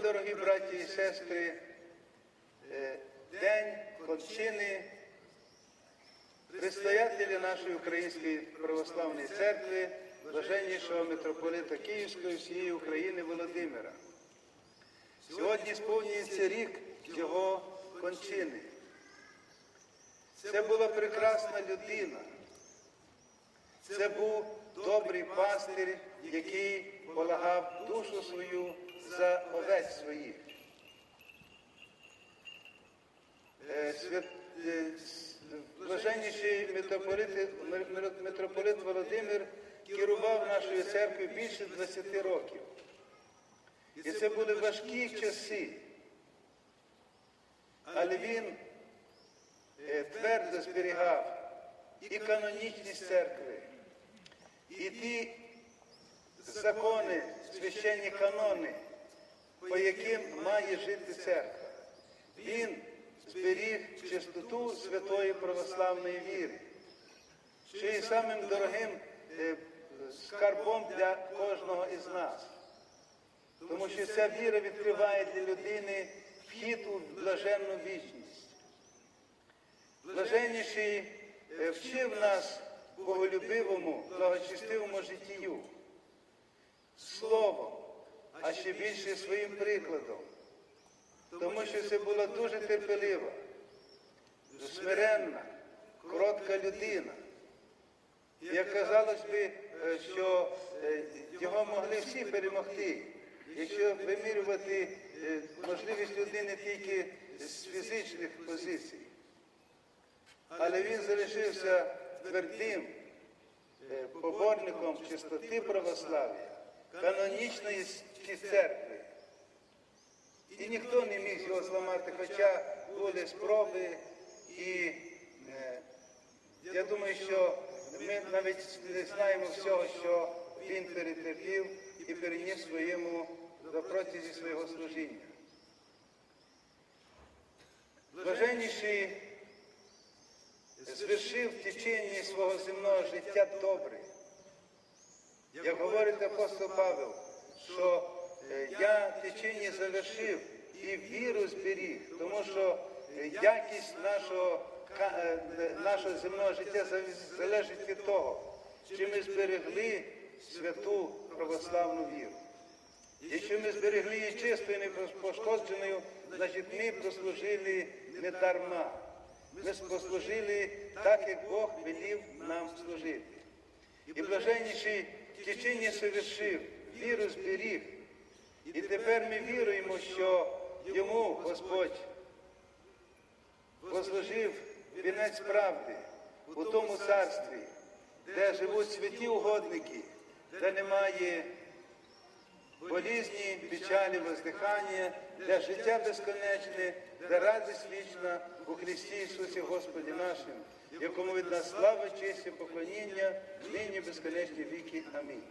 дорогі браті і сестри, е, день кончини предстоятеля нашої Української православної церкви, блаженнішого митрополита Київської всієї України Володимира. Сьогодні сповнюється рік його кончини. Це була прекрасна людина. Це був добрий пастир, який полагав душу свою за овець своїх. Е, е, Блаженніший митрополит, митрополит Володимир керував нашою церквою більше 20 років. І це були важкі часи. Але він е, твердо зберігав і канонічність церкви, і ті закони, священні канони, по яким має жити церква. Він зберіг чистоту святої православної віри, що є самим дорогим е, скарбом для кожного із нас. Тому що ця віра відкриває для людини вхід у блаженну вічність. Блаженніший е, вчив нас боголюбивому, благочестивому життю, словом, а ще більше своїм прикладом. Тому що це була дуже терпелива, смиренна, коротка людина. Як казалось би, е, що е, його могли всі перемогти, якщо вимірювати е, можливість людини тільки з фізичних позицій. Але він залишився твердим поборником чистоти православ'я, канонічної церкви. І ніхто не міг його зламати, хоча були спроби. І е, я думаю, що ми навіть не знаємо всього, що він перетерпів і переніс своєму на протязі свого служіння. Блаженніший звершив в течение свого земного життя добре. Як говорить апостол Павел, що е, я в течение завершив і віру зберіг, тому що е, якість нашого, е, нашого земного життя залежить від того, чи ми зберегли святу православну віру. Якщо ми зберегли її чистою, не пошкодженою, значить ми прослужили не дарма. Ми послужили так, як Бог велів нам служити. І блаженніший в течение совершив, віру зберіг. І тепер ми віруємо, що йому Господь возложив вінець правди у тому царстві, де живуть святі угодники, де немає болізні, печалі, воздихання, для життя безконечне, для радість вічна у Христі Ісусі Господі нашим, якому від нас слава, честь і поклоніння, нині безконечні віки. Амінь.